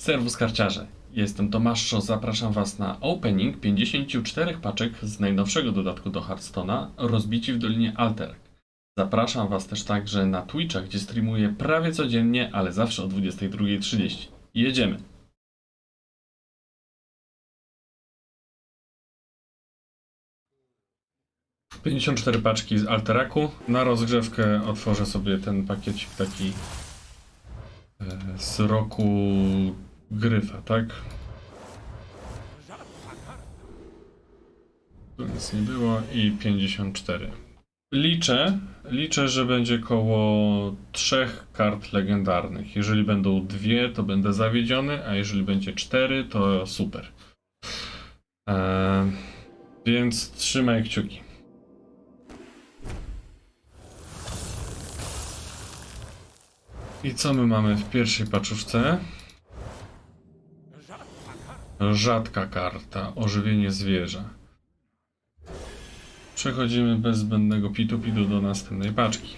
Serwus karciarze. Jestem Tomasz Szo, zapraszam Was na opening 54 paczek z najnowszego dodatku do Hearthstone'a Rozbici w Dolinie Alterek. Zapraszam Was też także na Twitcha, gdzie streamuję prawie codziennie, ale zawsze o 22.30. Jedziemy! Pięćdziesiąt cztery paczki z Alteraku. Na rozgrzewkę otworzę sobie ten pakiecik taki e, z roku Gryfa, tak? Tu nic nie było i 54. Liczę, liczę, że będzie koło trzech kart legendarnych. Jeżeli będą dwie, to będę zawiedziony, a jeżeli będzie cztery, to super. Eee, więc trzymaj kciuki. I co my mamy w pierwszej paczuszce? Rzadka karta, ożywienie zwierza. Przechodzimy bez zbędnego pitu-pitu do następnej paczki.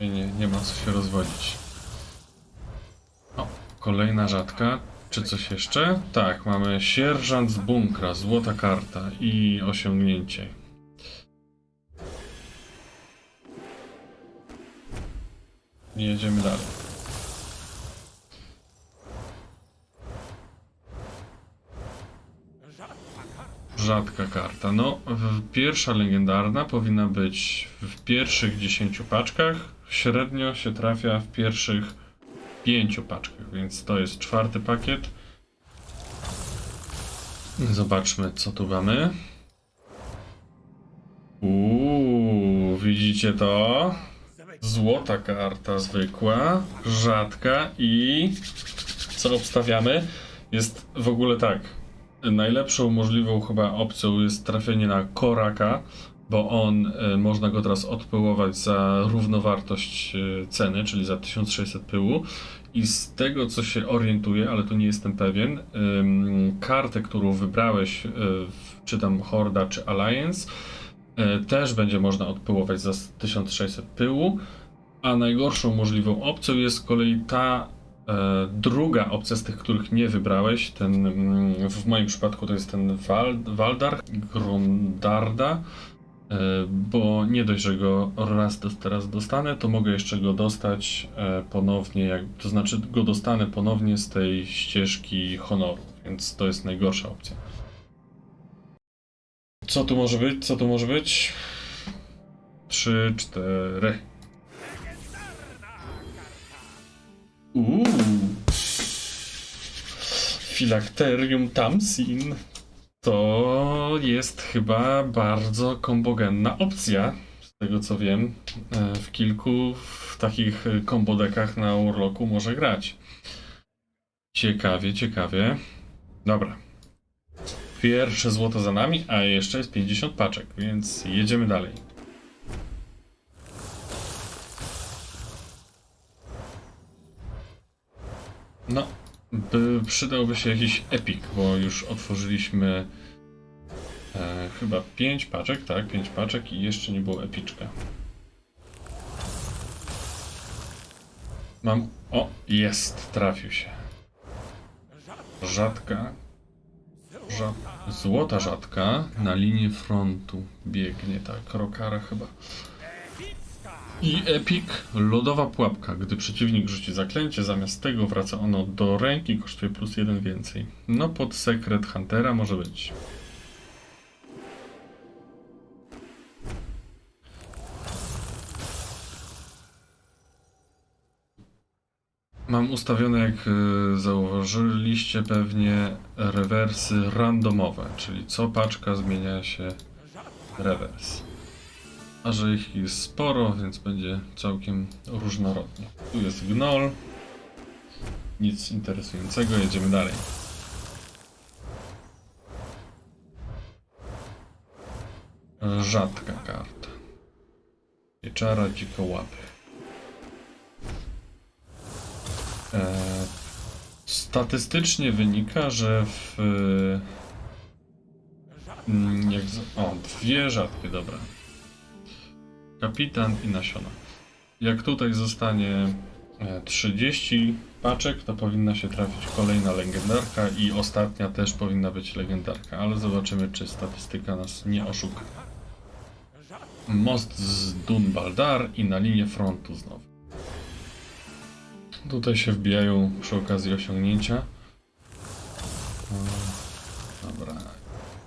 Nie, nie, ma co się rozwodzić. O, kolejna rzadka. Czy coś jeszcze? Tak, mamy sierżant z bunkra, złota karta i osiągnięcie. Jedziemy dalej. Rzadka karta. No, pierwsza legendarna powinna być w pierwszych 10 paczkach. Średnio się trafia w pierwszych 5 paczkach, więc to jest czwarty pakiet. Zobaczmy, co tu mamy. Uuu, widzicie to? Złota karta zwykła, rzadka i co obstawiamy? Jest w ogóle tak. Najlepszą możliwą chyba opcją jest trafienie na Koraka, bo on e, można go teraz odpyłować za równowartość e, ceny, czyli za 1600 pyłu. I z tego co się orientuję, ale tu nie jestem pewien, kartę, którą wybrałeś, e, czy tam Horda, czy Alliance, też będzie można odpyłować za 1600 pyłu. A najgorszą możliwą opcją jest z kolei ta druga opcja z tych, których nie wybrałeś. Ten, mm, w moim przypadku to jest ten Wal, Waldar, Grondarda. E, bo nie dość, że go raz teraz dostanę, to mogę jeszcze go dostać e, ponownie, jak, to znaczy go dostanę ponownie z tej ścieżki honoru, więc to jest najgorsza opcja. Co tu może być? Co tu może być? Trzy, cztery. Uuu. Filakterium Tamsin. To jest chyba bardzo kombogenna opcja, z tego co wiem. E, W kilku w takich kombodekach na Urloku może grać. Ciekawie, ciekawie. Dobra. Pierwsze złoto za nami, a jeszcze jest 50 paczek, więc jedziemy dalej. No, by przydałby się jakiś epic, bo już otworzyliśmy e, chyba 5 paczek, tak? 5 paczek i jeszcze nie było epiczka. Mam. O, jest, trafił się. Rzadka. Rzad... Złota rzadka na linii frontu biegnie, tak? Rokara chyba. I Epic Lodowa Pułapka. Gdy przeciwnik rzuci zaklęcie, zamiast tego wraca ono do ręki, kosztuje plus jeden więcej. No pod Secret Huntera może być. Mam ustawione, jak y, zauważyliście pewnie, rewersy randomowe, czyli co paczka zmienia się rewers. A że ich jest sporo, więc będzie całkiem różnorodnie. Tu jest gnoll. Nic interesującego, jedziemy dalej. Rzadka karta. Pieczara dzikołapy. E, statystycznie wynika, że w... mm, Jak z... O, dwie rzadkie, dobra. Kapitan i nasiona. Jak tutaj zostanie e, 30 paczek, to powinna się trafić kolejna legendarka i ostatnia też powinna być legendarka, ale zobaczymy, czy statystyka nas nie oszuka. Most z Dunbaldar i na linię frontu znowu. Tutaj się wbijają przy okazji osiągnięcia. O, Dobra.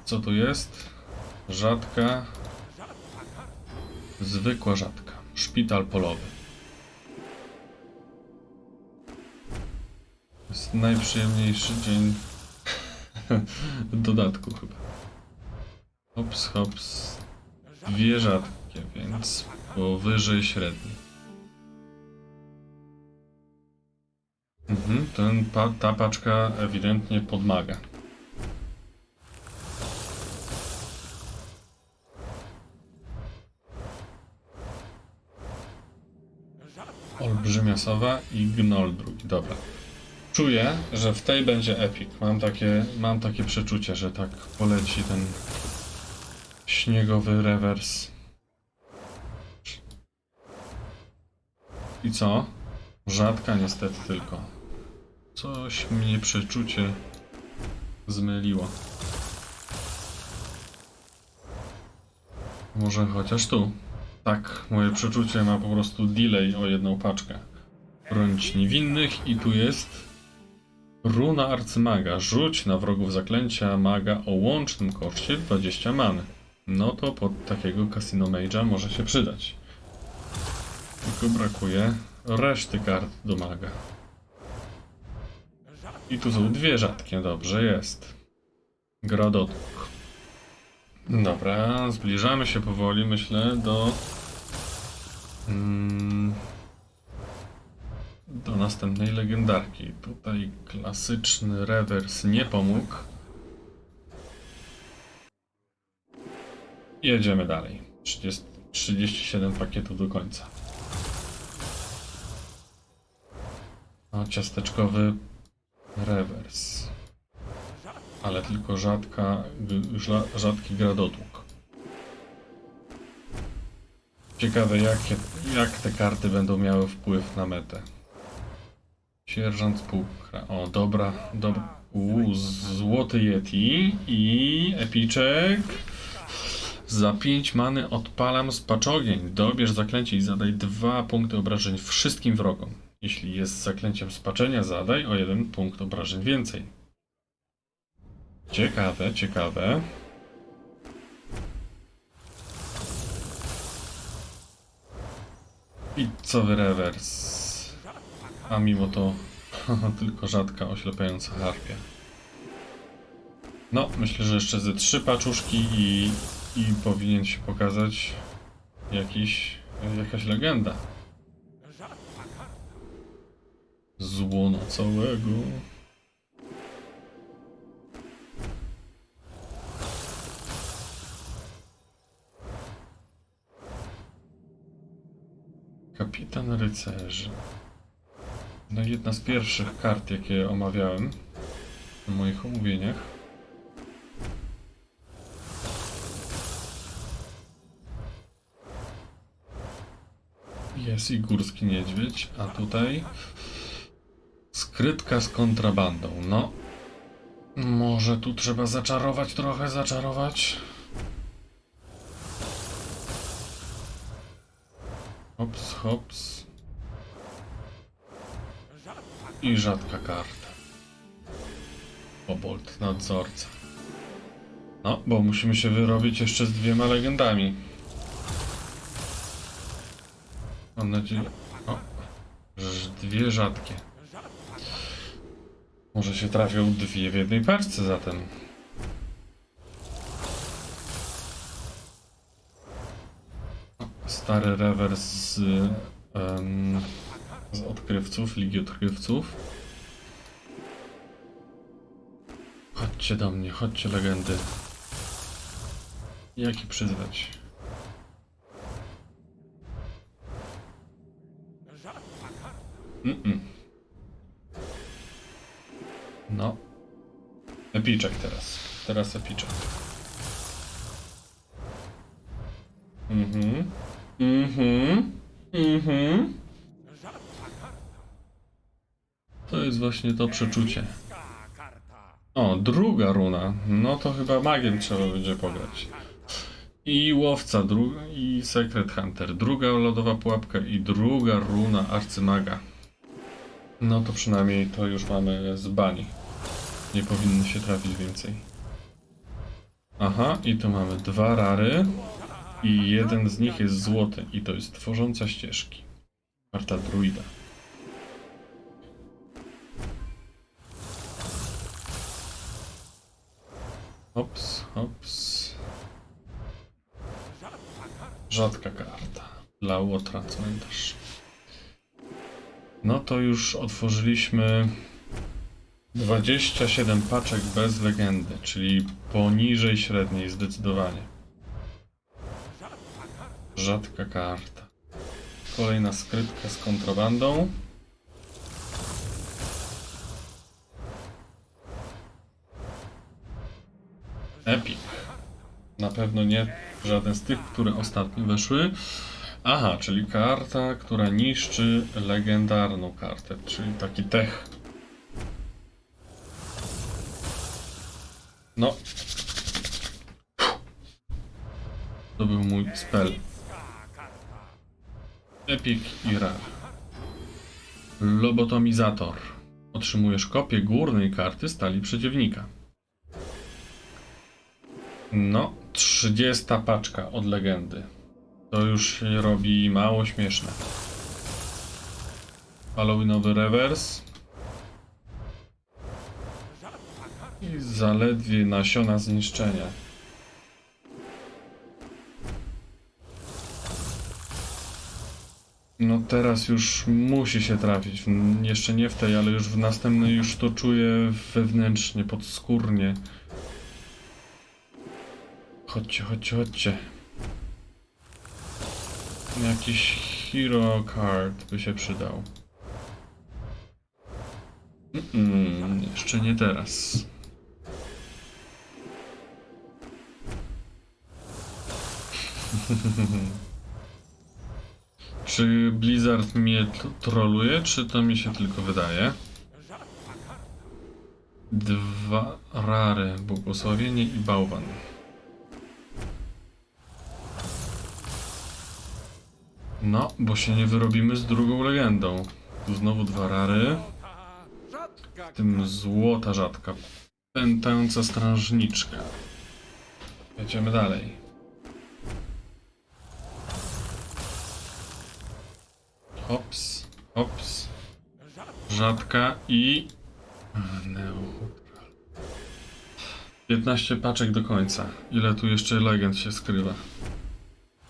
Co tu jest? Rzadka. Zwykła rzadka. Szpital polowy. Jest najprzyjemniejszy dzień w dodatku chyba. Hops, hops. Dwie rzadkie, więc powyżej średniej. Mhm, ten, pa, ta paczka ewidentnie podmaga. I gnoll drugi, dobra. Czuję, że w tej będzie epic. Mam takie, mam takie przeczucie, że tak poleci ten śniegowy rewers. I co? Rzadka niestety tylko. Coś mnie przeczucie zmyliło. Może chociaż tu. Tak, moje przeczucie ma po prostu delay o jedną paczkę. Bronić niewinnych i tu jest runa arcymaga. Rzuć na wrogów zaklęcia maga o łącznym koszcie 20 many. No to pod takiego Casino Mage'a może się przydać. Tylko brakuje reszty kart do maga. I tu są dwie rzadkie, dobrze jest. Gradotłuk. Dobra, zbliżamy się powoli, myślę, do... Mm, do następnej legendarki. Tutaj klasyczny rewers nie pomógł. Jedziemy dalej. 30, 37 pakietów do końca. A ciasteczkowy rewers. Ale tylko rzadka, rzadki gradotłuk. Ciekawe jakie, jak te karty będą miały wpływ na metę. Sierżant Spółka. O, dobra, dobra. Uuu, złoty Yeti i epiczek. Za 5 many odpalam spaczogień. Dobierz zaklęcie i zadaj 2 punkty obrażeń wszystkim wrogom. Jeśli jest zaklęciem spaczenia, zadaj o 1 punkt obrażeń więcej. Ciekawe, ciekawe. Pizzowy rewers. A mimo to tylko rzadka oślepiająca harpia. No, myślę, że jeszcze ze trzy paczuszki i, i powinien się pokazać jakiś, jakaś legenda. Złona całego. Kapitan rycerzy. No jedna z pierwszych kart, jakie omawiałem w moich omówieniach. Jest i górski niedźwiedź, a tutaj skrytka z kontrabandą. No, może tu trzeba zaczarować trochę, zaczarować. Hops, hops. I rzadka karta. Obolt nadzorca. No, bo musimy się wyrobić jeszcze z dwiema legendami. Mam nadzieję. O, dwie rzadkie. Może się trafią dwie w jednej paczce zatem. Stary rewers z, em, z odkrywców, Ligi Odkrywców. Chodźcie do mnie, chodźcie legendy. Jaki przyzwać? Mm-mm. No. Epiczek teraz. Teraz epiczek. Mhm. Mhm. Mhm. To jest właśnie to przeczucie. O, druga runa. No to chyba magiem trzeba będzie pograć. I łowca, i Secret Hunter. Druga lodowa pułapka i druga runa arcymaga. No to przynajmniej to już mamy z bani. Nie powinny się trafić więcej. Aha, i tu mamy dwa rary. I jeden z nich jest złoty. I to jest tworząca ścieżki. Karta druida. Hops, hops. Rzadka karta. Dla Łotra cmentarz. No to już otworzyliśmy 27 paczek bez legendy, czyli poniżej średniej zdecydowanie. Rzadka karta. Kolejna skrytka z kontrabandą. Pewno nie żaden z tych, które ostatnio weszły. Aha, czyli karta, która niszczy legendarną kartę, czyli taki tech. No. To był mój spell. Epic i. Lobotomizator. Otrzymujesz kopię górnej karty stali przeciwnika. No, 30 paczka od legendy. To już się robi mało śmieszne. Halloweenowy rewers. I zaledwie nasiona zniszczenia. No teraz już musi się trafić. Jeszcze nie w tej, ale już w następnej już to czuję wewnętrznie, podskórnie. Chodźcie, chodźcie, chodźcie. Jakiś hero card by się przydał. Mm, jeszcze nie teraz. Czy Blizzard mnie troluje, czy to mi się tylko wydaje? Dwa rary, błogosławienie i bałwan. No, bo się nie wyrobimy z drugą legendą. Tu znowu dwa rary. W tym złota rzadka. Pętająca strażniczka. Jedziemy dalej. Hops, hops. Rzadka i... Neutral. 15 paczek do końca. Ile tu jeszcze legend się skrywa?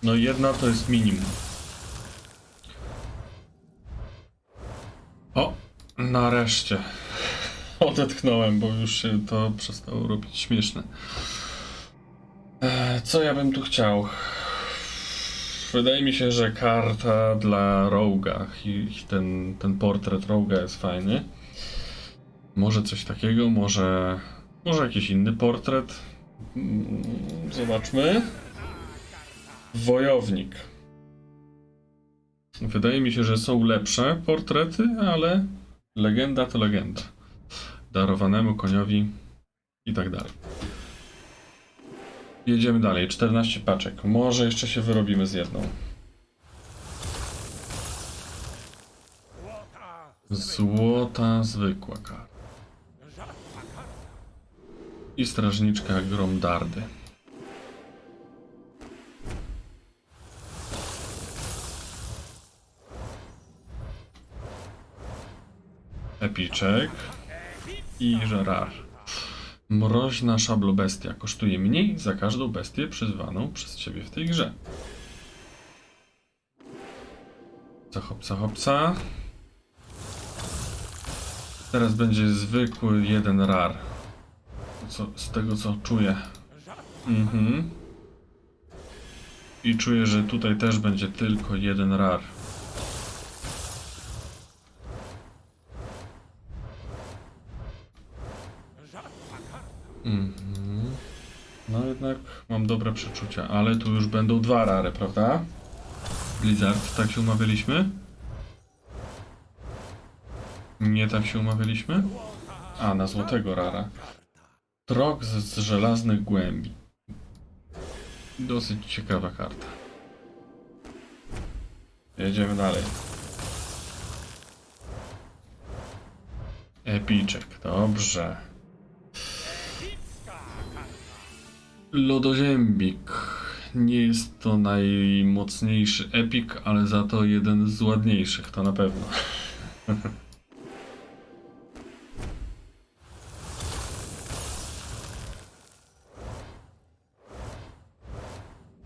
No jedna to jest minimum. O, nareszcie. Odetchnąłem, bo już się to przestało robić śmieszne. E, Co ja bym tu chciał? Wydaje mi się, że karta dla Roga i ten, ten portret Roga jest fajny. Może coś takiego, może, może jakiś inny portret. Mm, Zobaczmy. Wojownik. Wydaje mi się, że są lepsze portrety, ale legenda to legenda. Darowanemu koniowi i tak dalej. Jedziemy dalej. 14 paczek. Może jeszcze się wyrobimy z jedną. Złota zwykła karta. I strażniczka Gromdardy. Epiczek i żerar. Mroźna szablobestia kosztuje mniej za każdą bestię przyzwaną przez ciebie w tej grze. Co hopsa hopsa. Teraz będzie zwykły jeden rar. Co, z tego co czuję. Mhm. I czuję, że tutaj też będzie tylko jeden rar. Mhm. No jednak mam dobre przeczucia, ale tu już będą dwa rary, prawda? Blizzard, tak się umawialiśmy? Nie tak się umawialiśmy? A, na złotego rara. Trok z, z żelaznych głębi. Dosyć ciekawa karta. Jedziemy dalej. Epiczek, dobrze. Lodoziębik. Nie jest to najmocniejszy epik, ale za to jeden z ładniejszych, to na pewno.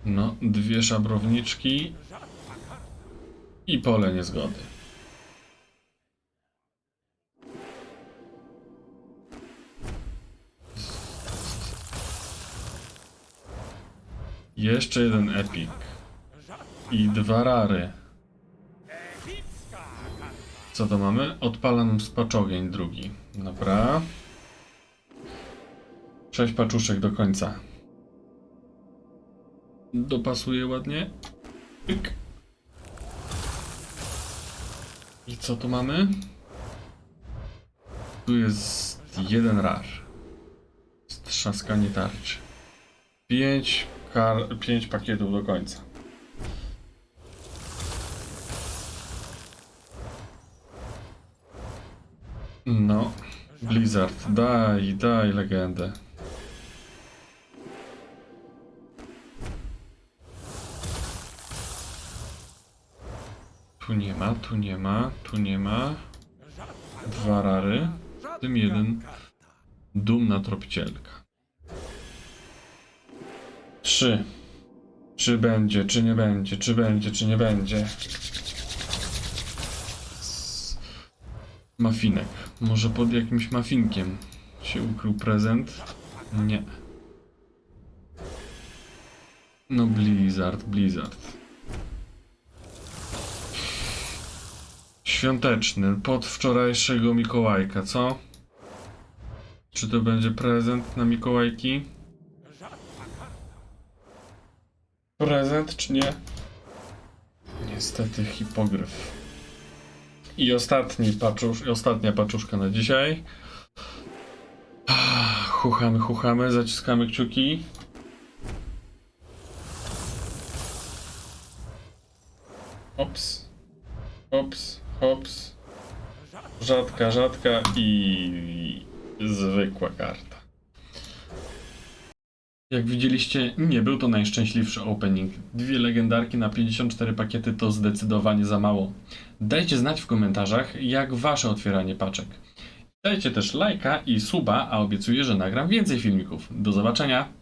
No, dwie szabrowniczki i pole niezgody. Jeszcze jeden epik. I dwa rary. Co to mamy? Odpalam spaczogień drugi. Dobra. Sześć paczuszek do końca. Dopasuję ładnie. Pyk. I co tu mamy? Tu jest jeden rar. Strzaskanie tarczy. Pięć, kar- pięć pakietów do końca. No, Blizzard, daj, daj legendę. Tu nie ma, tu nie ma, tu nie ma. Dwa rary, w tym jeden. Dumna tropicielka. Trzy. Czy będzie, czy nie będzie, czy będzie, czy nie będzie. Mafinek. Może pod jakimś mafinkiem się ukrył prezent? Nie. No Blizzard, Blizzard. Świąteczny, pod wczorajszego Mikołajka, co? Czy to będzie prezent na Mikołajki? Prezent czy nie? Niestety hipogryf. I ostatni paczusz, ostatnia paczuszka na dzisiaj. Ah, Chuchamy, chuchamy, zaciskamy kciuki. Ops. Ops, hops. Rzadka, rzadka i zwykła karta. Jak widzieliście, nie był to najszczęśliwszy opening. Dwie legendarki na 54 pakiety to zdecydowanie za mało. Dajcie znać w komentarzach, jak wasze otwieranie paczek. Dajcie też lajka i suba, a obiecuję, że nagram więcej filmików. Do zobaczenia!